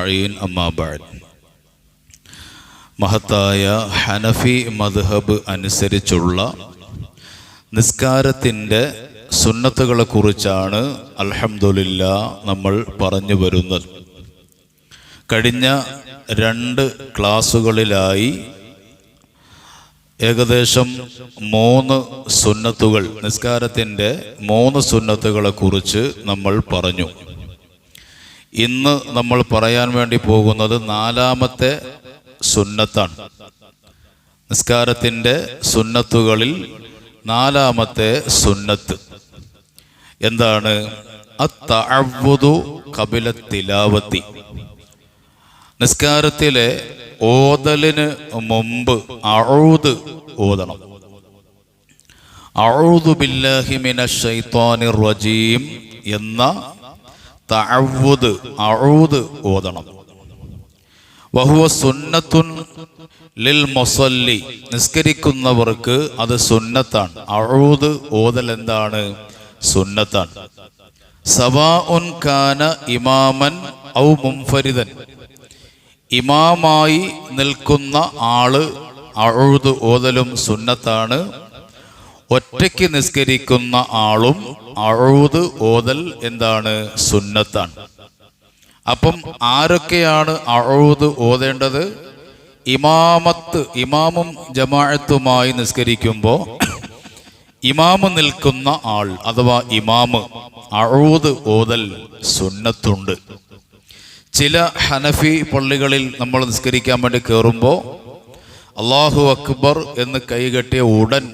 അജ്മഈൻ അമ്മാബാദ് മഹത്തായ ഹനഫി മദ്ഹബ് അനുസരിച്ചുള്ള നിസ്കാരത്തിന്റെ സുന്നത്തുകളെ കുറിച്ചാണ് അലഹമുല്ല നമ്മൾ പറഞ്ഞു വരുന്നത്. കഴിഞ്ഞ രണ്ട് ക്ലാസ്സുകളിലായി ഏകദേശം മൂന്ന് സുന്നത്തുകൾ നിസ്കാരത്തിന്റെ മൂന്ന് സുന്നത്തുകളെ കുറിച്ച് നമ്മൾ പറഞ്ഞു. ഇന്ന് നമ്മൾ പറയാൻ വേണ്ടി പോകുന്നത് നാലാമത്തെ സുന്നത്താണ്. നിസ്കാരത്തിന്റെ സുന്നത്തുകളിൽ നാലാമത്തെ സുന്നത്ത്. എന്താണ്? അത്തഅവ്വുദു കപില തിലാവത്തി. നിസ്കാരത്തിലെ ഓതലിന് മുമ്പ് അഴൂത് ഓതണം. അഴൂതു ബില്ലാഹി മിനശ് റജീം എന്ന ഓതണം. വഹുവ ലിൽ നിസ്കരിക്കുന്നവർക്ക് അത് സുന്നത്താണ്. അഴൂത് ഓതൽ എന്താണ്? സുന്നത്താണ്. സവാ ഉൻ കാന ഇമാമൻ ഔ മുംഫരിദൻ. ഇമാമായി നിൽക്കുന്ന ആൾ അഴുത് ഓതലും സുന്നത്താണ്. ഒറ്റയ്ക്ക് നിസ്കരിക്കുന്ന ആളും അഴുത് ഓതൽ എന്താണ് സുന്നത്താണ്. അപ്പം ആരൊക്കെയാണ് അഴുത് ഓതേണ്ടത്? ഇമാമത്ത് ഇമാമും ജമാഅത്തുമായി നിസ്കരിക്കുമ്പോൾ ഇമാമ് നിൽക്കുന്ന ആൾ അഥവാ ഇമാമ് അഴുത് ഓതൽ സുന്നത്തുണ്ട്. ചില ഹനഫി പള്ളികളിൽ നമ്മൾ നിസ്കരിക്കാൻ വേണ്ടി കയറുമ്പോൾ അള്ളാഹു അക്ബർ എന്ന് കൈകെട്ടിയ ഉടൻ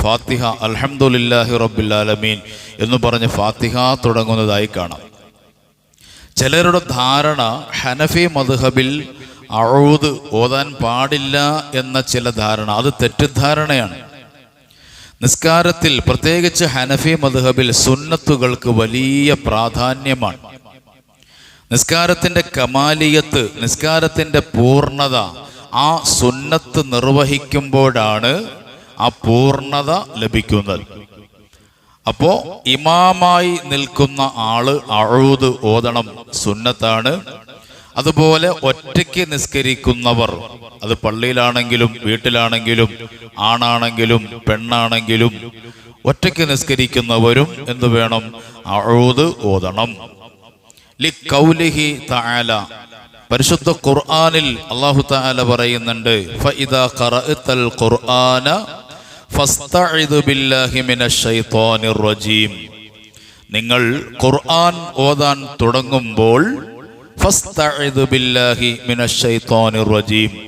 ഫാത്തിഹ അലഹമുല്ലാഹി റബുല്ലാലമീൻ എന്ന് പറഞ്ഞ് ഫാത്തിഹ തുടങ്ങുന്നതായി കാണാം. ചിലരുടെ ധാരണ ഹനഫി മധുഹബിൽ അഴൂത് ഓതാൻ പാടില്ല എന്ന ചില ധാരണ അത് തെറ്റിദ്ധാരണയാണ്. നിസ്കാരത്തിൽ പ്രത്യേകിച്ച് ഹനഫി മധുഹബിൽ സുന്നത്തുകൾക്ക് വലിയ പ്രാധാന്യമാണ്. നിസ്കാരത്തിന്റെ കമാലിയത്ത് നിസ്കാരത്തിന്റെ പൂർണത ആ സുന്നത്ത് നിർവഹിക്കുമ്പോഴാണ് ആ പൂർണത ലഭിക്കുന്നത്. അപ്പോ ഇമാമായി നിൽക്കുന്ന ആൾ അഴുത് ഓതണം സുന്നത്താണ്. അതുപോലെ ഒറ്റയ്ക്ക് നിസ്കരിക്കുന്നവർ അത് പള്ളിയിലാണെങ്കിലും വീട്ടിലാണെങ്കിലും ആണാണെങ്കിലും പെണ്ണാണെങ്കിലും ഒറ്റയ്ക്ക് നിസ്കരിക്കുന്നവരും എന്തു വേണം അഴുത് ഓതണം. ലി കൗലിഹി തആല പരിശുദ്ധ ഖുർആാനിൽ അള്ളാഹു താല പറയുന്നുണ്ട് നിങ്ങൾ ഖുർആൻ ഓതാൻ തുടങ്ങുമ്പോൾ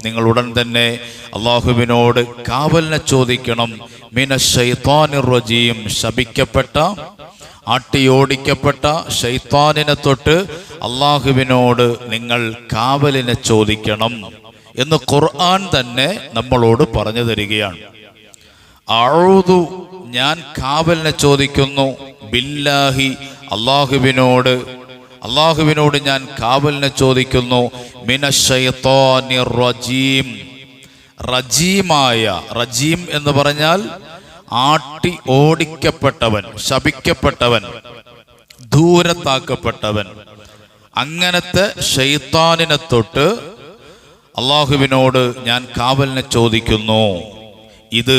നിങ്ങൾ ഉടൻ തന്നെ അള്ളാഹുവിനോട് കാവലിനെ ചോദിക്കണം മിനശ് റജീം ശപിക്കപ്പെട്ട ആട്ടിയോടിക്കപ്പെട്ട ഷൈത്താനിനെ തൊട്ട് അള്ളാഹുവിനോട് നിങ്ങൾ കാവലിനെ ചോദിക്കണം എന്ന് ഖുർആൻ തന്നെ നമ്മളോട് പറഞ്ഞു തരികയാണ്. അഴുതു ഞാൻ കാവലിനെ ചോദിക്കുന്നു. ബില്ലാഹി അള്ളാഹുവിനോട്. അള്ളാഹുവിനോട് ഞാൻ കാവലിനെ ചോദിക്കുന്നു. മിനശൈത്താനി റജീം. റജീമായ റജീം എന്ന് പറഞ്ഞാൽ ആട്ടി ഓടിക്കപ്പെട്ടവൻ ശപിക്കപ്പെട്ടവൻ ദൂരത്താക്കപ്പെട്ടവൻ. അങ്ങനത്തെ ഷെയ്ത്താനിനെ തൊട്ട് അള്ളാഹുവിനോട് ഞാൻ കാവലിനെ ചോദിക്കുന്നു. ഇത്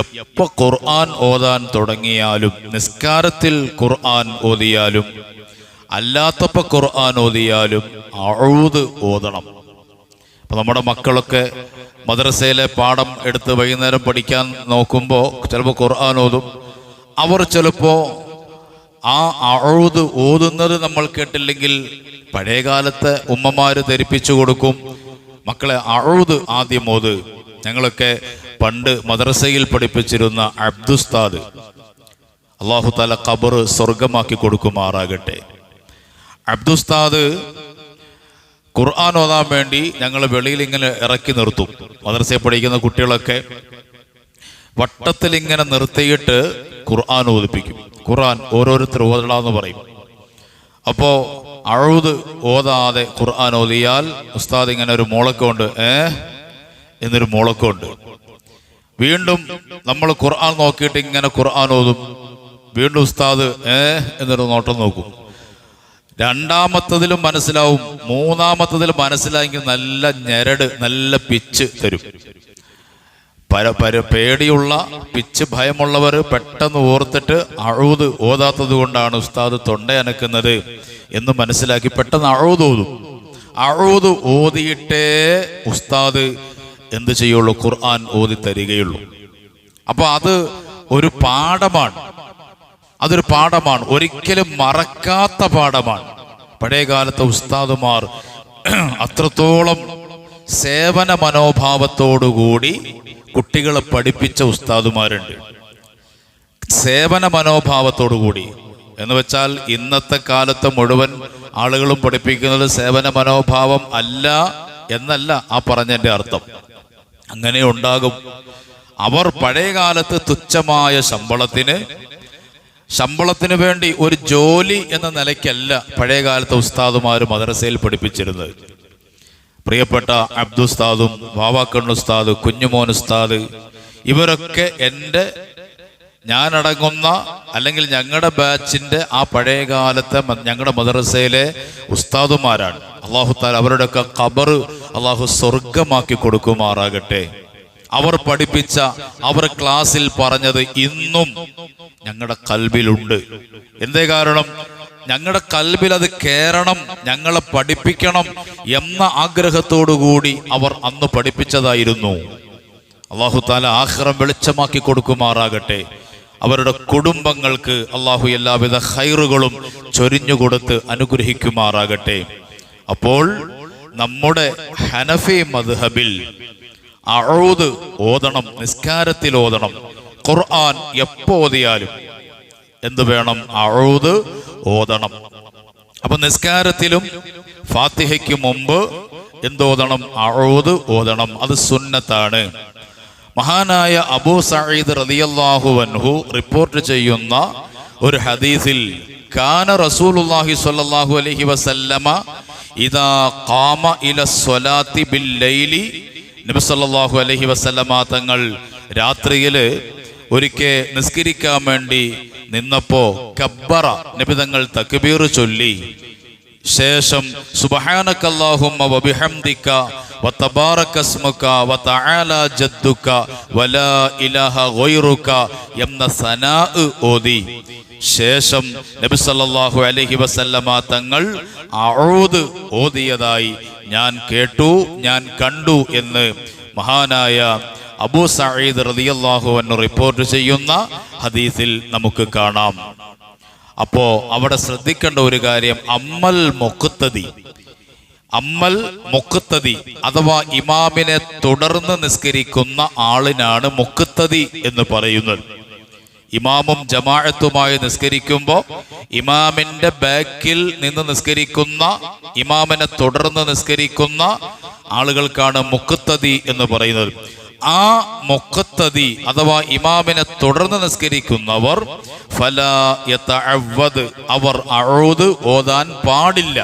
എപ്പോ ഖുർആൻ ഓതാൻ തുടങ്ങിയാലും നിസ്കാരത്തിൽ ഖുർആൻ ഓതിയാലും അല്ലാത്തപ്പ ഖുർആൻ ഓതിയാലും അഴുത് ഓതണം. അപ്പൊ നമ്മുടെ മക്കളൊക്കെ മദ്രസയിലെ പാഠം എടുത്ത് വൈകുന്നേരം പഠിക്കാൻ നോക്കുമ്പോൾ ചിലപ്പോൾ ഖുർആൻ ഓതും. അവർ ചിലപ്പോൾ ആ അഴുത് ഓതുന്നത് നമ്മൾ കേട്ടില്ലെങ്കിൽ പഴയകാലത്തെ ഉമ്മമാര് ധരിപ്പിച്ചു കൊടുക്കും. മക്കളെ അഴുത് ആദ്യം ഓത്. ഞങ്ങളൊക്കെ പണ്ട് മദ്രസയിൽ പഠിപ്പിച്ചിരുന്ന അബ്ദുസ്താദ് അള്ളാഹു താല ഖബർ സ്വർഗമാക്കി കൊടുക്കുമാറാകട്ടെ. അബ്ദുസ്താദ് ഖുർആൻ ഓതാൻ വേണ്ടി ഞങ്ങൾ വെളിയിൽ ഇങ്ങനെ ഇറക്കി നിർത്തും. മദ്രസയിൽ പഠിക്കുന്ന കുട്ടികളൊക്കെ വട്ടത്തിൽ ഇങ്ങനെ നിർത്തിയിട്ട് ഖുർആൻ ഓതിപ്പിക്കും. ഖുർആൻ ഓരോരുത്തർ ഓതടാന്ന് പറയും. അപ്പോ അഴുത് ഓതാതെ ഖുർആൻ ഓതിയാൽ ഉസ്താദ് ഇങ്ങനെ ഒരു മുളക്കമുണ്ട്. ഏ? എന്നൊരു മുളക്കമുണ്ട്. വീണ്ടും നമ്മൾ ഖുർആൻ നോക്കിയിട്ട് ഇങ്ങനെ ഖുർആൻ ഓതും. വീണ്ടും ഉസ്താദ് ഏ? എന്നൊരു നോട്ടം നോക്കും. രണ്ടാമത്തതിലും മനസ്സിലാവും മൂന്നാമത്തതിൽ മനസ്സിലായെങ്കിൽ നല്ല ഞെരട് നല്ല പിച്ച് തരും. പര പര പേടിയുള്ള പിച്ച് ഭയമുള്ളവർ പെട്ടെന്ന് ഓർത്തിട്ട് അഴുത് ഓതാത്തത് കൊണ്ടാണ് ഉസ്താദ് തൊണ്ടയനക്കുന്നത് എന്ന് മനസ്സിലാക്കി പെട്ടെന്ന് അഴുത് ഓതും. അഴുത് ഓതിയിട്ടേ ഉസ്താദ് എന്ത് ചെയ്യുള്ളൂ? ഖുർആൻ ഓതി തരികയുള്ളൂ അപ്പൊ അത് ഒരു പാഠമാണ്. അതൊരു പാഠമാണ്. ഒരിക്കലും മറക്കാത്ത പാഠമാണ്. പഴയകാലത്തെ ഉസ്താദുമാർ അത്രത്തോളം സേവന മനോഭാവത്തോടുകൂടി കുട്ടികളെ പഠിപ്പിച്ച ഉസ്താദുമാരുണ്ട്. സേവന മനോഭാവത്തോടുകൂടി എന്ന് വെച്ചാൽ ഇന്നത്തെ കാലത്ത് മുഴുവൻ ആളുകളും പഠിപ്പിക്കുന്നത് സേവന മനോഭാവം അല്ല എന്നല്ല ആ പറഞ്ഞതിന്റെ അർത്ഥം. അങ്ങനെ ഉണ്ടാകും. അവർ പഴയ കാലത്ത് തുച്ഛമായ ശമ്പളത്തിന് ശമ്പളത്തിന് വേണ്ടി ഒരു ജോലി എന്ന നിലയ്ക്കല്ല പഴയ കാലത്തെ ഉസ്താദുമാർ മദ്രസയിൽ പഠിപ്പിച്ചിരുന്നത്. പ്രിയപ്പെട്ട അബ്ദുസ്താദും വാവാക്കണ്ണു ഉസ്താദ് കുഞ്ഞുമോൻ ഉസ്താദ് ഇവരൊക്കെ എന്റെ ഞാനടങ്ങുന്ന അല്ലെങ്കിൽ ഞങ്ങളുടെ ബാച്ചിന്റെ ആ പഴയകാലത്തെ ഞങ്ങളുടെ മദ്രസയിലെ ഉസ്താദുമാരാണ്. അള്ളാഹു താല അവരുടെയൊക്കെ കബറ് അള്ളാഹു സ്വർഗമാക്കി കൊടുക്കുമാറാകട്ടെ. അവർ പഠിപ്പിച്ച അവർ ക്ലാസ്സിൽ പറഞ്ഞത് ഇന്നും ഞങ്ങളുടെ കൽബിലുണ്ട് എന്തേ കാരണം? ഞങ്ങളുടെ കൽബിൽ അത് കയറണം ഞങ്ങളെ പഠിപ്പിക്കണം എന്ന ആഗ്രഹത്തോടുകൂടി അവർ അന്ന് പഠിപ്പിച്ചതായിരുന്നു. അള്ളാഹു താല ആഹ്റം വെളിച്ചമാക്കി കൊടുക്കുമാറാകട്ടെ. അവരുടെ കുടുംബങ്ങൾക്ക് അള്ളാഹു എല്ലാവിധ ഹൈറുകളും ചൊരിഞ്ഞുകൊടുത്ത് അനുഗ്രഹിക്കുമാറാകട്ടെ. അപ്പോൾ നമ്മുടെ ഹനഫി മദ്ഹബിൽ അഴൂത് ഓതണം നിസ്കാരത്തിൽ ഓതണം. ഖുർആൻ എപ്പോ ഓതിയാലും എന്ത് വേണം? അഴൂത് ഓതണം. അപ്പൊ നിസ്കാരത്തിലും ഫാത്തിഹയ്ക്ക് മുമ്പ് എന്തോതണം അഴൂത് ഓതണം. അത് സുന്നത്താണ്. മഹാനായ അബൂ സഈദ് റളിയല്ലാഹു അൻഹു റിപ്പോർട്ട് ചെയ്യുന്ന ഒരു ഹദീസിൽ കാന റസൂലുള്ളാഹി സ്വല്ലല്ലാഹു അലൈഹി വസല്ലമ ഇദാ ഖാമ ഇല സ്വലാത്തി ബിൽ ലൈലി നബി അലഹി വസല്ലമ തങ്ങൾ രാത്രിയിൽ ഒരിക്കൽ നിസ്കരിക്കാൻ വേണ്ടി നിന്നപ്പോ കബ്ബറ നബി തങ്ങൾ തക്ബീർ ചൊല്ലി. ശേഷം സുബ്ഹാനക്കല്ലാഹുമ്മ വബിഹംദിക വതആല ജദ്ദുക വലാ ഇലാഹ ഗൈറുക എന്ന സനാ ഓതി. ശേഷം നബി സല്ലല്ലാഹു അലൈഹി വസല്ലമ തങ്ങൾ അഊദ് ഓതിയതായി ഞാൻ കേട്ടു ഞാൻ കണ്ടു എന്ന് മഹാനായ അബൂ സഈദ് റളിയല്ലാഹു അൻഹു റിപ്പോർട്ട് ചെയ്യുന്ന ഹദീസിൽ നമുക്ക് കാണാം. അപ്പോ അവിടെ ശ്രദ്ധിക്കേണ്ട ഒരു കാര്യം അമ്മൽ മൊക്കുത്തതി അമ്മൽ മുക്കുത്തതി അഥവാ ഇമാമിനെ തുടർന്ന് നിസ്കരിക്കുന്ന ആളിനാണ് മുക്കുത്തതി എന്ന് പറയുന്നത്. ഇമാമും ജമാഅത്തുമായി നിസ്കരിക്കുമ്പോൾ ഇമാമിന്റെ ബാക്കിൽ നിന്ന് നിസ്കരിക്കുന്ന ഇമാമിനെ തുടർന്ന് നിസ്കരിക്കുന്ന ആളുകൾക്കാണ് മുക്കുത്തതി എന്ന് പറയുന്നത്. ആ മുക്കത്തതി അഥവാ ഇമാമിനെ തുടർന്ന് നിസ്കരിക്കുന്നവർ ഫല അവർ അഴുത് ഓതാൻ പാടില്ല.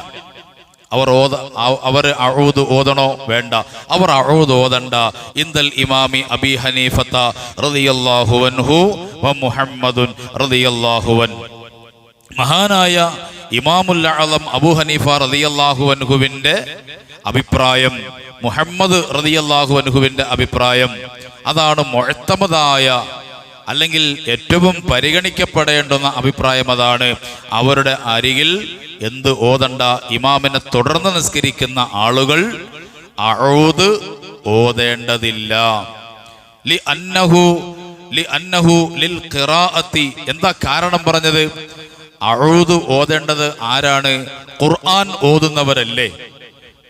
അവർ ഓത അവ- അവർ അഴുത് ഓതണോ? വേണ്ട. അവർ അഴുത് ഓതണ്ട. ഇന്ദൽ ഇമാമി അബി ഹനീഫത്ത വ മുഹമ്മദുൻ റളിയല്ലാഹു അൻ. മഹാനായ ഇമാമുൽ അലം അബു ഹനീഫ റളിയല്ലാഹു അൻഹുവിന്റെ അഭിപ്രായം മുഹമ്മദ് റളിയല്ലാഹു അൻഹുവിന്റെ അഭിപ്രായം അതാണ് മുഴത്തമതായ അല്ലെങ്കിൽ ഏറ്റവും പരിഗണിക്കപ്പെടേണ്ടുന്ന അഭിപ്രായം അതാണ്. അവരുടെ അരികിൽ എന്ത് ഓതണ്ട? ഇമാമിനെ തുടർന്ന് നിസ്കരിക്കുന്ന ആളുകൾ അഴൂത് ഓതേണ്ടതില്ല. ലി അന്നഹു ലി അന്നഹു ലിൽ ഖിറാഅത്തി. എന്താ കാരണം പറഞ്ഞത്? അഴൂത് ഓതേണ്ടത് ആരാണ്? ഖുർആൻ ഓതുന്നവരല്ലേ.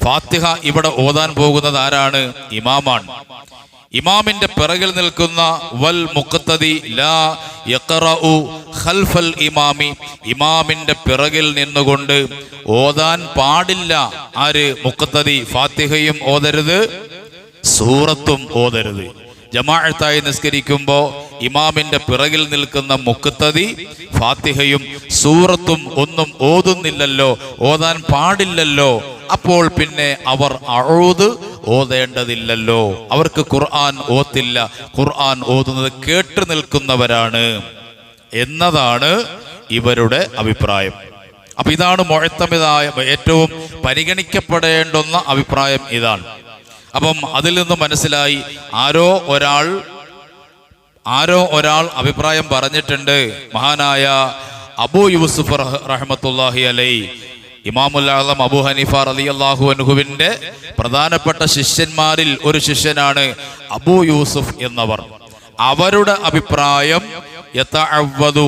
ഫാത്തിഹ ഇവിടെ ഓതാൻ പോകുന്നത് ആരാണ്? ഇമാമാണ്. ഇമാമിന്റെ പിറകിൽ നിൽക്കുന്ന വൽ മുഖത്തതി ലാ യഖറഉ ഖൽഫൽ ഇമാമി ഇമാമിന്റെ പിറകിൽ നിന്നുകൊണ്ട് ഓതാൻ പാടില്ല. ആര്? മുഖത്തതി ഫാത്തിഹയും ഓതരുത് സൂറത്തും ഓതരുത്. ജമാഅത്തായി നിസ്കരിക്കുമ്പോൾ ഇമാമിന്റെ പിറകിൽ നിൽക്കുന്ന മുക്കുത്തതി ഫാത്തിഹയും സൂറത്തും ഒന്നും ഓതുന്നില്ലല്ലോ ഓതാൻ പാടില്ലല്ലോ. അപ്പോൾ പിന്നെ അവർ അഴുത് ഓതേണ്ടതില്ലല്ലോ. അവർക്ക് ഖുർആൻ ഓത്തില്ല. ഖുർആൻ ഓതുന്നത് കേട്ടു നിൽക്കുന്നവരാണ് എന്നതാണ് ഇവരുടെ അഭിപ്രായം. അപ്പൊ ഇതാണ് മുഴത്തമിതായ ഏറ്റവും പരിഗണിക്കപ്പെടേണ്ടുന്ന അഭിപ്രായം ഇതാണ്. അപ്പം അതിൽ നിന്ന് മനസ്സിലായി ആരോ ഒരാൾ ആരോ ഒരാൾ അഭിപ്രായം പറഞ്ഞിട്ടുണ്ട്. മഹാനായ അബു യൂസുഫ് റഹമത്തുല്ലാഹി അലൈ ഇമാമുൽ ആലം അബു ഹനീഫ റലി അള്ളാഹു അനുഹുവിന്റെ പ്രധാനപ്പെട്ട ശിഷ്യന്മാരിൽ ഒരു ശിഷ്യനാണ് അബു യൂസുഫ് എന്നവർ. അവരുടെ അഭിപ്രായം യതഅവ്വദു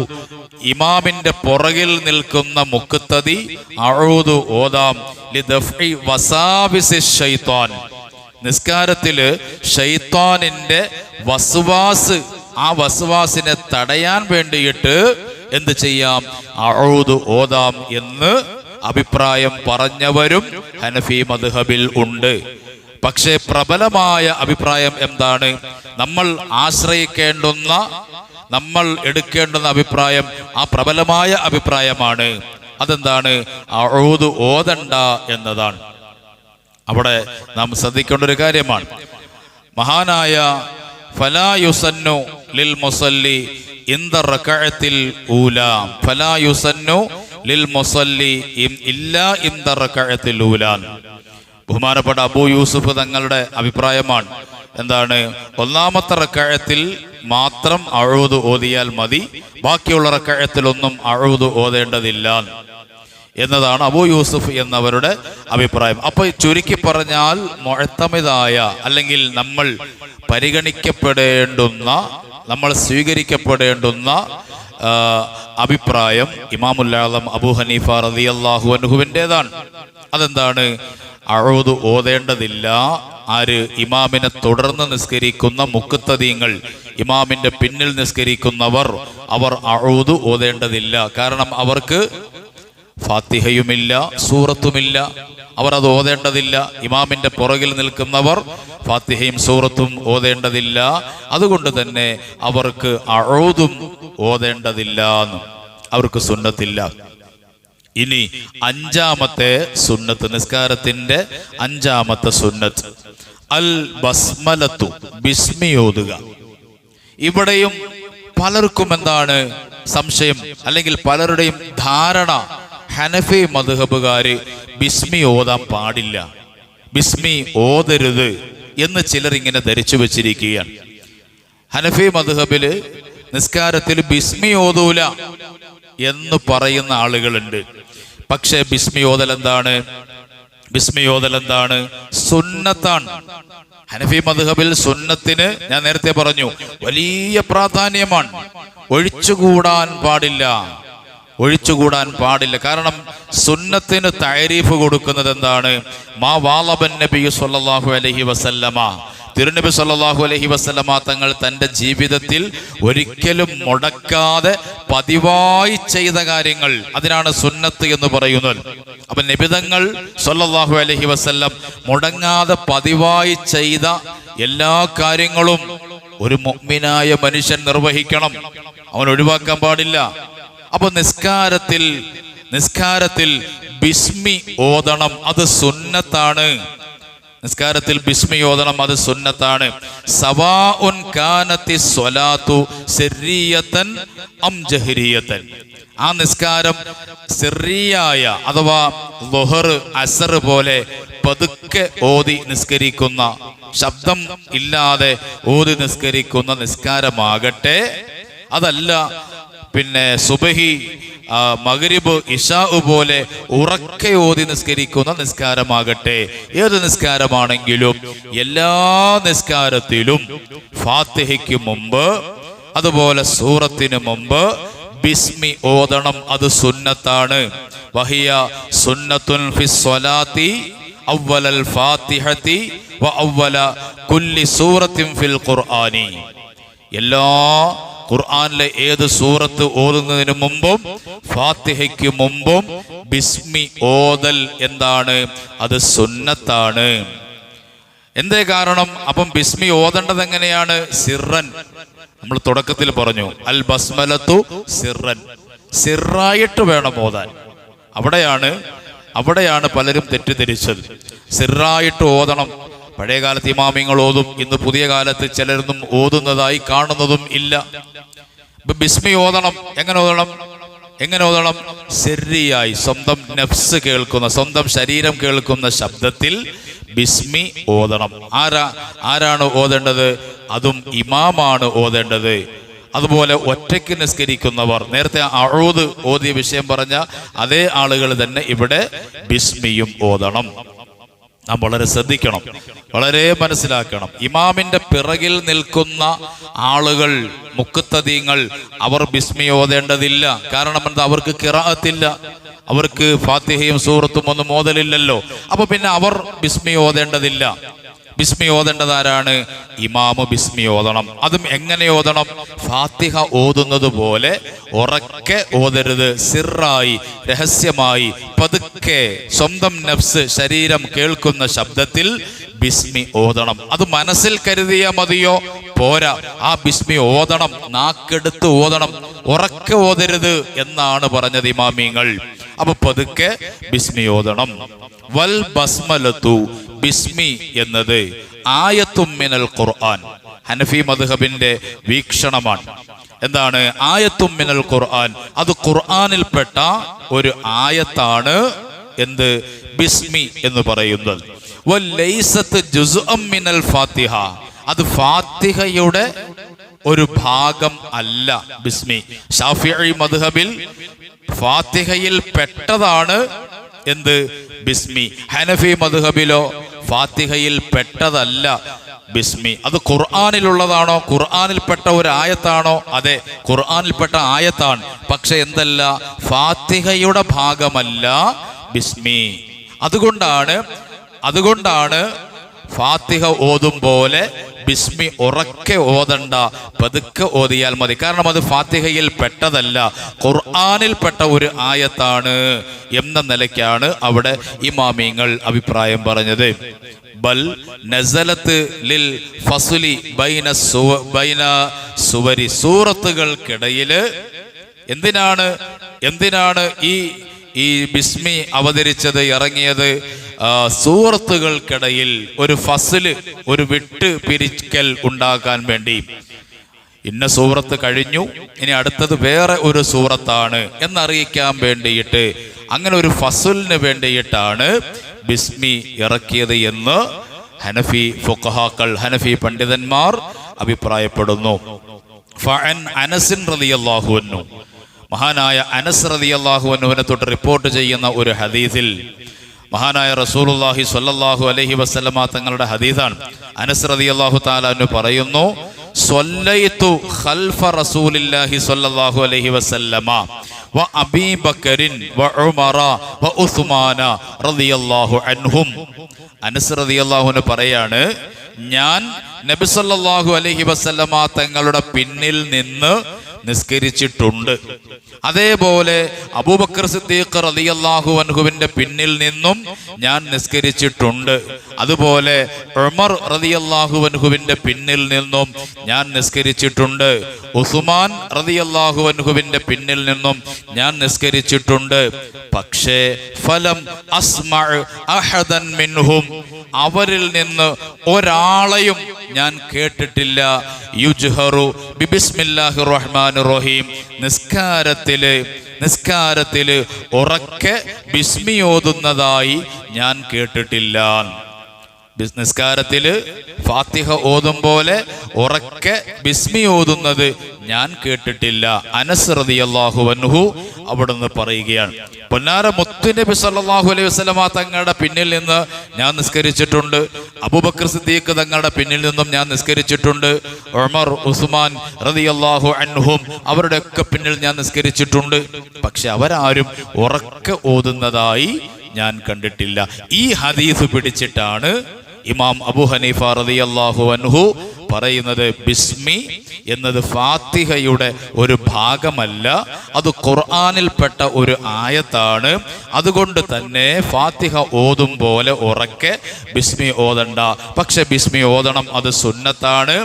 ഇമാമിന്റെ പുറകിൽ നിൽക്കുന്ന മുക്കുത്തതി അഴുതു ഓതാം നിസ്കാരത്തിൽ ഷെയ്ത്താനിന്റെ വസുവാസ് ആ വസുവാസിനെ തടയാൻ വേണ്ടിയിട്ട് എന്ത് ചെയ്യാം? അഴൂത് ഓതാം എന്ന് അഭിപ്രായം പറഞ്ഞവരും ഹനഫി മദ്ഹബിൽ ഉണ്ട്. പക്ഷേ പ്രബലമായ അഭിപ്രായം എന്താണ്? നമ്മൾ ആശ്രയിക്കേണ്ടുന്ന നമ്മൾ എടുക്കേണ്ടുന്ന അഭിപ്രായം ആ പ്രബലമായ അഭിപ്രായമാണ്. അതെന്താണ്? അഴൂത് ഓതണ്ട എന്നതാണ്. അവിടെ നാം ശ്രദ്ധിക്കേണ്ട ഒരു കാര്യമാണ്. മഹാനായ ഫലായുസന്നു ലിൽ മുസല്ലി ഇന്ദ റകഅത്തിൽ ഊല. ഫലായുസന്നു ലിൽ മുസല്ലി ഇല്ല ഇല്ലാ ഇന്ദ റകഅത്തിൽ ഊല. ബഹുമാനപ്പെട്ട അബു യൂസുഫ് തങ്ങളുടെ അഭിപ്രായമാണ്. എന്താണ്? ഒന്നാമത്തെ റക്കഴത്തിൽ മാത്രം അഴുത് ഓതിയാൽ മതി. ബാക്കിയുള്ള റക്കഴത്തിലൊന്നും അഴുത് ഓതേണ്ടതില്ല. എന്നതാണ് അബൂ യൂസുഫ് എന്നവരുടെ അഭിപ്രായം. അപ്പൊ ചുരുക്കി പറഞ്ഞാൽ മുഴത്തമിതായ അല്ലെങ്കിൽ നമ്മൾ പരിഗണിക്കപ്പെടേണ്ടുന്ന നമ്മൾ സ്വീകരിക്കപ്പെടേണ്ടുന്ന അഭിപ്രായം ഇമാമുല്ലാളം അബു ഹനീഫ റതി അള്ളാഹു അനുഹുവിന്റെതാണ് അതെന്താണ്? അഴുത് ഓതേണ്ടതില്ല. ആര് ഇമാമിനെ തുടർന്ന് നിസ്കരിക്കുന്ന മുക്കുത്തതീങ്ങൾ ഇമാമിന്റെ പിന്നിൽ നിസ്കരിക്കുന്നവർ അവർ അഴുത് ഓതേണ്ടതില്ല. കാരണം അവർക്ക് ഫാത്തിഹയുമില്ല സൂറത്തുമില്ല അവർ അത് ഓതേണ്ടതില്ല. ഇമാമിന്റെ പുറകിൽ നിൽക്കുന്നവർ ഫാത്തിഹയും സൂറത്തും ഓതേണ്ടതില്ല. അതുകൊണ്ട് തന്നെ അവർക്ക് അഴോതും ഓതേണ്ടതില്ല അവർക്ക് സുന്നത്തില്ല. ഇനി അഞ്ചാമത്തെ സുന്നത്ത് നിസ്കാരത്തിന്റെ അഞ്ചാമത്തെ സുന്നത്ത്. അൽ ബസ്മലത്തു ബിസ്മി ഓതുക. ഇവിടെയും പലർക്കും എന്താണ് സംശയം? അല്ലെങ്കിൽ പലരുടെയും ധാരണ ഹനഫി മധുഹബുകാര് ബിസ്മി ഓതാൻ പാടില്ല. ബിസ്മി ഓതരുത് എന്ന് ചിലർ ഇങ്ങനെ ധരിച്ചു വെച്ചിരിക്കുകയാണ്. ഹനഫി മധുഹബിൽ നിസ്കാരത്തിൽ ബിസ്മി ഓതൂല എന്ന് പറയുന്ന ആളുകളുണ്ട്. പക്ഷേ ബിസ്മി ഓതൽ എന്താണ്? ബിസ്മി ഓതൽ എന്താണ്? സുന്നത്താണ്. ഹനഫി മധുഹബിൽ സുന്നത്തിന് ഞാൻ നേരത്തെ പറഞ്ഞു വലിയ പ്രാധാന്യമാണ്. ഒഴിച്ചുകൂടാൻ പാടില്ല. ഒഴിച്ചുകൂടാൻ പാടില്ല. കാരണം സുന്നത്തിന് തയരീഫ് കൊടുക്കുന്നത് എന്താണ്? മാ വാളബൻ നബി സല്ലാഹു അലഹി വസല്ലമ. തിരുനബി സല്ലാഹു അലഹി വസല്ലമ തങ്ങൾ തന്റെ ജീവിതത്തിൽ ഒരിക്കലും മുടക്കാതെ പതിവായി ചെയ്ത കാര്യങ്ങൾ അതിനാണ് സുന്നത്ത് എന്ന് പറയുന്നത്. അപ്പൊ നിബിതങ്ങൾ സൊല്ലാഹു അലഹി വസല്ലം മുടങ്ങാതെ പതിവായി ചെയ്ത എല്ലാ കാര്യങ്ങളും ഒരു മുഅ്മിനായ മനുഷ്യൻ നിർവഹിക്കണം. അവൻ ഒഴിവാക്കാൻ പാടില്ല. അപ്പൊ നിസ്കാരത്തിൽ നിസ്കാരത്തിൽ ബിസ്മി ഓതണം അത് സുന്നത്താണ്. നിസ്കാരത്തിൽ ബിസ്മി ഓതണം അത് സുന്നത്താണ്. സവാഉൻ കാനത്തി സ്വലാത്തു സെറിയത്തൻ അം ജഹരിയത്തൻ. ആ നിസ്കാരം സിറിയായ അഥവാ ലൊഹർ അസർ പോലെ പതുക്കെ ഓതി നിസ്കരിക്കുന്ന ശബ്ദം ഇല്ലാതെ ഓതി നിസ്കരിക്കുന്ന നിസ്കാരമാകട്ടെ. അതല്ല പിന്നെ സുബഹി മകരിബ് മഗ്രിബ് ഇഷാ പോലെ ഉറക്കെ ഓതി നിസ്കരിക്കുന്ന നിസ്കാരമാകട്ടെ. ഏത് നിസ്കാരമാണെങ്കിലും എല്ലാ നിസ്കാരത്തിലും ഫാത്തിഹയ്ക്ക് മുമ്പ് അതുപോലെ സൂറത്തിന് മുമ്പ് ബിസ്മി ഓതണം. അത് സുന്നത്താണ്. വഹിയ സുന്നത്തുൽ ഫിസ്വലാത്തി സ്വലാത്തി അവ്വലൽ ഫാത്തിഹത്തി വ അവ്വല കുല്ലി സൂറത്തിൻ ഫിൽ ഖുർആനി. എല്ലാ ഖുർആനിലെ ഏത് സൂറത്ത് ഓതുന്നതിന് മുമ്പും ഫാത്തിഹയ്ക്ക് മുമ്പും ബിസ്മി ഓതൽ എന്താണ്? അത് സുന്നത്താണ്. എന്തേ കാരണം? അപ്പം ബിസ്മി ഓതേണ്ടത് എങ്ങനെയാണ്? സിറൻ. നമ്മൾ തുടക്കത്തിൽ പറഞ്ഞു അൽ ബസ്മലത്തു സിറൻ. സിറായിട്ട് വേണം ഓതാൻ. അവിടെയാണ് അവിടെയാണ് പലരും തെറ്റിദ്ധരിച്ചത്. സിറായിട്ട് ഓതണം. പഴയ കാലത്ത് ഇമാമിങ്ങൾ ഓതും ഇന്ന് പുതിയ കാലത്ത് ചിലരൊന്നും ഓതുന്നതായി കാണുന്നതും ഇല്ല. ബിസ്മി ഓതണം എങ്ങനെ ഓതണം? എങ്ങനെ ഓതണം? ശരിയായി സ്വന്തം നഫ്സ് കേൾക്കുന്ന സ്വന്തം ശരീരം കേൾക്കുന്ന ശബ്ദത്തിൽ ബിസ്മി ഓതണം. ആരാ? ആരാണ് ഓതേണ്ടത്? അതും ഇമാമാണ് ഓതേണ്ടത്. അതുപോലെ ഒറ്റയ്ക്ക് നിസ്കരിക്കുന്നവർ നേരത്തെ അഴൂത് ഓതിയ വിഷയം പറഞ്ഞ അതേ ആളുകൾ തന്നെ ഇവിടെ ബിസ്മിയും ഓതണം. നാം വളരെ ശ്രദ്ധിക്കണം വളരെ മനസ്സിലാക്കണം. ഇമാമിന്റെ പിറകിൽ നിൽക്കുന്ന ആളുകൾ മുക്കുത്തതീങ്ങൾ അവർ ബിസ്മി ഓതേണ്ടതില്ല. കാരണം എന്താ? അവർക്ക് കിറാത്തില്ല അവർക്ക് ഫാത്തിഹയും സൂറത്തും ഒന്നും ഓതലില്ലല്ലോ. അപ്പൊ പിന്നെ അവർ ബിസ്മി ഓതേണ്ടതില്ല. ബിസ്മി ഓതേണ്ടത് ആരാണ്? ഇമാമ് ബിസ്മി ഓതണം. അതും എങ്ങനെ ഓതണം? ഫാത്തിഹ ഓതുന്നത് പോലെ ഉറക്കെ ഓതരുത്. സിറായി രഹസ്യമായി പതുക്കെ സ്വന്തം നഫ്സ് ശരീരം കേൾക്കുന്ന ശബ്ദത്തിൽ ബിസ്മി ഓതണം. അത് മനസ്സിൽ കരുതിയ മതിയോ? പോരാ. ആ ബിസ്മി ഓതണം. നാക്കെടുത്ത് ഓതണം. ഉറക്കെ ഓതരുത് എന്നാണ് പറഞ്ഞത് ഇമാമിങ്ങൾ. അപ്പൊ പതുക്കെ ബിസ്മി ഓതണം. വൽ ബസ്മലത്തു ബിസ്മി എന്നത് ആയത്തും മിനൽ ഖുർആൻ. ഹനഫി മദ്ഹബിന്റെ വീക്ഷണമാണ്. എന്താണ്? ആയത്തും മിനൽ ഖുർആൻ. അത് ഖുർആനിൽപ്പെട്ട ഒരു ആയത്താണ് എന്ത്? ബിസ്മി എന്ന് പറയുന്നത്. മിനൽ ഫാത്തിഹ. അത് ഫാത്തിഹയുടെ ഒരു ഭാഗം അല്ല ബിസ്മി. ഷാഫിഈ മദ്ഹബിൽ ഫാത്തിഹയിൽ പെട്ടതാണ് എന്ത്? ബിസ്മി. ഹനഫി മധുഹബിലോ ഫാത്തിഹയിൽ പെട്ടതല്ല ബിസ്മി. അത് ഖുർആാനിലുള്ളതാണോ? ഖുർആാനിൽപ്പെട്ട ഒരു ആയത്താണോ അതെ ഖുർആാനിൽപ്പെട്ട ആയത്താണ്. പക്ഷെ എന്തല്ല? ഫാത്തിഹയുടെ ഭാഗമല്ല ബിസ്മി. അതുകൊണ്ടാണ് അതുകൊണ്ടാണ് ഫാത്തിഹ ഓതും പോലെ ബിസ്മി ഉറക്കെ ഓതണ്ട. പതുക്കെ ഓതിയാൽ മതി. കാരണം അത് ഫാത്തിഹയിൽ പെട്ടതല്ല. ഖുർആാനിൽ പെട്ട ഒരു ആയത്താണ് എന്ന നിലയ്ക്കാണ് അവിടെ ഇമാമിങ്ങൾ അഭിപ്രായം പറഞ്ഞത്. ബൽ നസലത്ത് ലിൽ ഫസുലി ബൈന ബൈന സുവരി സൂറത്തുകൾക്കിടയിൽ എന്തിനാണ് എന്തിനാണ് ഈ ഈ ബിസ്മി അവതരിച്ചത് ഇറങ്ങിയത്? സൂറത്തുകൾക്കിടയിൽ ഒരു ഫസൽ ഒരു വിട്ട് പിരിക്കൽ ഉണ്ടാക്കാൻ വേണ്ടി. ഇന്ന സൂറത്ത് കഴിഞ്ഞു ഇനി അടുത്തത് വേറെ ഒരു സൂറത്താണ് എന്നറിയിക്കാൻ വേണ്ടിയിട്ട്. അങ്ങനെ ഒരു ഫസുലിന് വേണ്ടിയിട്ടാണ് ബിസ്മി ഇറക്കിയത് എന്ന് ഹനഫി ഫുഖഹാക്കൾ ഹനഫി പണ്ഡിതന്മാർ അഭിപ്രായപ്പെടുന്നു. ഫഅൻ അനസിൻ മഹാനായ അനസ് റളിയല്ലാഹു അള്ളാഹുവിനെ തൊട്ട് റിപ്പോർട്ട് ചെയ്യുന്ന ഒരു ഹദീസിൽ മഹാനായ റസൂലുള്ളാഹി സ്വല്ലല്ലാഹു അലൈഹി വസല്ലമ തങ്ങളുടെ ഹദീസാണ്. അനസ് റളിയല്ലാഹു തആല താലു പറയുന്നു ഖൽഫ റസൂലില്ലാഹി സ്വല്ലല്ലാഹു അലൈഹി വസല്ലമ വ വ ഉമറ വ ഉസ്മാന റളിയല്ലാഹു അൻഹും. അനസ് റളിയല്ലാഹു പറയാണ് ഞാൻ നബി സല്ലല്ലാഹു അലൈഹി വസല്ലമ തങ്ങളുടെ പിന്നിൽ നിന്ന് നിസ്കരിച്ചിട്ടുണ്ട്. അതേപോലെ അബൂബക്കർ സിദ്ദീഖ് റളിയല്ലാഹു അൻഹുവിന്റെ പിന്നിൽ നിന്നും ഞാൻ നിസ്കരിച്ചിട്ടുണ്ട്. അതുപോലെ ഉമർ റളിയല്ലാഹു അൻഹുവിന്റെ പിന്നിൽ നിന്നും ഞാൻ നിസ്കരിച്ചിട്ടുണ്ട്. ഉസ്മാൻ റളിയല്ലാഹു അൻഹുവിന്റെ പിന്നിൽ നിന്നും ഞാൻ നിസ്കരിച്ചിട്ടുണ്ട്. പക്ഷേ ഫലം അസ്മഅ അഹദൻ മിൻഹും. അവരിൽ നിന്ന് ഒരാളെയും ഞാൻ കേട്ടിട്ടില്ല. യുജ്ഹറു ബിബിസ്മില്ലാഹിർ റഹ്മാനിർ റഹീം നിസ്കാരത്തിൽ നിസ്കാരത്തിൽ ഉറക്കെ ബിസ്മി ഓതുന്നതായി ഞാൻ കേട്ടിട്ടില്ല. നിസ്കാരത്തിൽ ഫാത്തിഹ ഓതും പോലെ ഉറക്കെ ബിസ്മി ഓതുന്നത് ഞാൻ കേട്ടിട്ടില്ല. അനസ് റതി റളിയല്ലാഹു അൻഹു അവിടുന്ന് പറയുകയാണ്. പൊന്നാര മുത്തുനബി സല്ലാഹു അലൈഹി വസ്ലമ തങ്ങളുടെ പിന്നിൽ നിന്ന് ഞാൻ നിസ്കരിച്ചിട്ടുണ്ട്. അബൂബക്കർ സിദ്ദീഖ് തങ്ങളുടെ പിന്നിൽ നിന്നും ഞാൻ നിസ്കരിച്ചിട്ടുണ്ട്. ഉമർ ഉസ്മാൻ റതി അള്ളാഹു അൻഹും അവരുടെയൊക്കെ പിന്നിൽ ഞാൻ നിസ്കരിച്ചിട്ടുണ്ട്. പക്ഷെ അവരാരും ഉറക്കെ ഓതുന്നതായി ഞാൻ കണ്ടിട്ടില്ല. ഈ ഹദീസ് പിടിച്ചിട്ടാണ് ഇമാം അബു ഹനീഫ റളിയല്ലാഹു അൻഹു പറയുന്നത് ബിസ്മി എന്നത് ഫാത്തിഹയുടെ ഒരു ഭാഗമല്ല അത് ഖുർആനിൽപ്പെട്ട ഒരു ആയത്താണ്. അതുകൊണ്ട് തന്നെ ഫാത്തിഹ ഓതും പോലെ ഉറക്കെ ബിസ്മി ഓതണ്ട. പക്ഷെ ബിസ്മി ഓതണം അത് സുന്നത്താണ്.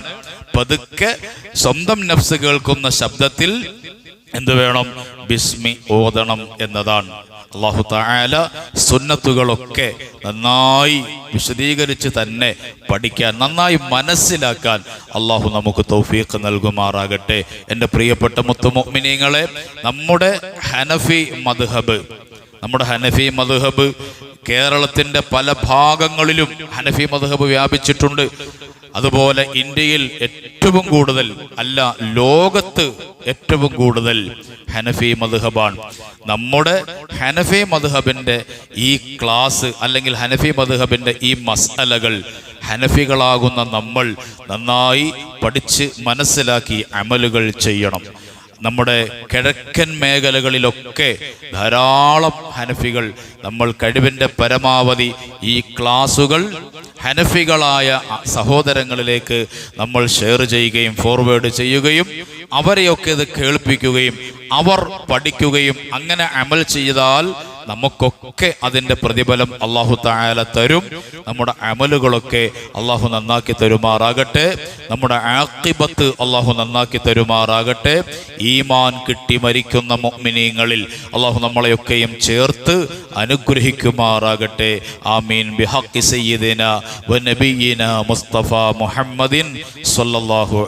പതുക്കെ സ്വന്തം നഫ്സ് കേൾക്കുന്ന ശബ്ദത്തിൽ എന്തു വേണം? ബിസ്മി ഓതണം എന്നതാണ്. അള്ളാഹു താല സുന്നത്തുകളൊക്കെ നന്നായി വിശദീകരിച്ച് തന്നെ പഠിക്കാൻ നന്നായി മനസ്സിലാക്കാൻ അള്ളാഹു നമുക്ക് തൗഫീഖ് നൽകുമാറാകട്ടെ. എന്റെ പ്രിയപ്പെട്ട മുത്തുമൊമിനിങ്ങളെ നമ്മുടെ ഹനഫി മദ്ഹബ് നമ്മുടെ ഹനഫി മദ്ഹബ് കേരളത്തിന്റെ പല ഭാഗങ്ങളിലും ഹനഫി മദ്ഹബ് വ്യാപിച്ചിട്ടുണ്ട്. അതുപോലെ ഇന്ത്യയിൽ ഏറ്റവും കൂടുതൽ അല്ല ലോകത്ത് ഏറ്റവും കൂടുതൽ ഹനഫി മധുഹബാണ്. നമ്മുടെ ഹനഫി മധുഹബിന്റെ ഈ ക്ലാസ് അല്ലെങ്കിൽ ഹനഫി മധുഹബിന്റെ ഈ മസലകൾ ഹനഫികളാകുന്ന നമ്മൾ നന്നായി പഠിച്ച് മനസ്സിലാക്കി അമലുകൾ ചെയ്യണം. നമ്മുടെ കിഴക്കൻ മേഖലകളിലൊക്കെ ധാരാളം ഹനഫികൾ നമ്മൾ കഴിവിന്റെ പരമാവധി ഈ ക്ലാസുകൾ ഹനഫികളായ സഹോദരങ്ങളിലേക്ക് നമ്മൾ ഷെയർ ചെയ്യുകയും ഫോർവേഡ് ചെയ്യുകയും അവരെയൊക്കെ ഇത് കേൾപ്പിക്കുകയും അവർ പഠിക്കുകയും അങ്ങനെ അമൽ ചെയ്താൽ നമുക്കൊക്കെ അതിന്റെ പ്രതിഫലം അള്ളാഹു തായാല തരും. നമ്മുടെ അമലുകളൊക്കെ അള്ളാഹു നന്നാക്കി തരുമാറാകട്ടെ. നമ്മുടെ ആക്കിബത്ത് അള്ളാഹു നന്നാക്കി തരുമാറാകട്ടെ. ഈമാൻ കിട്ടി മരിക്കുന്ന മുഅ്മിനീങ്ങളിൽ അള്ളാഹു നമ്മളെയൊക്കെയും ചേർത്ത് അനുഗ്രഹിക്കുമാറാകട്ടെ. ആമീൻ. ബിഹഖി സയ്യിദിന വ നബിയിന മുസ്തഫ മുഹമ്മദിൻ സ്വല്ലല്ലാഹു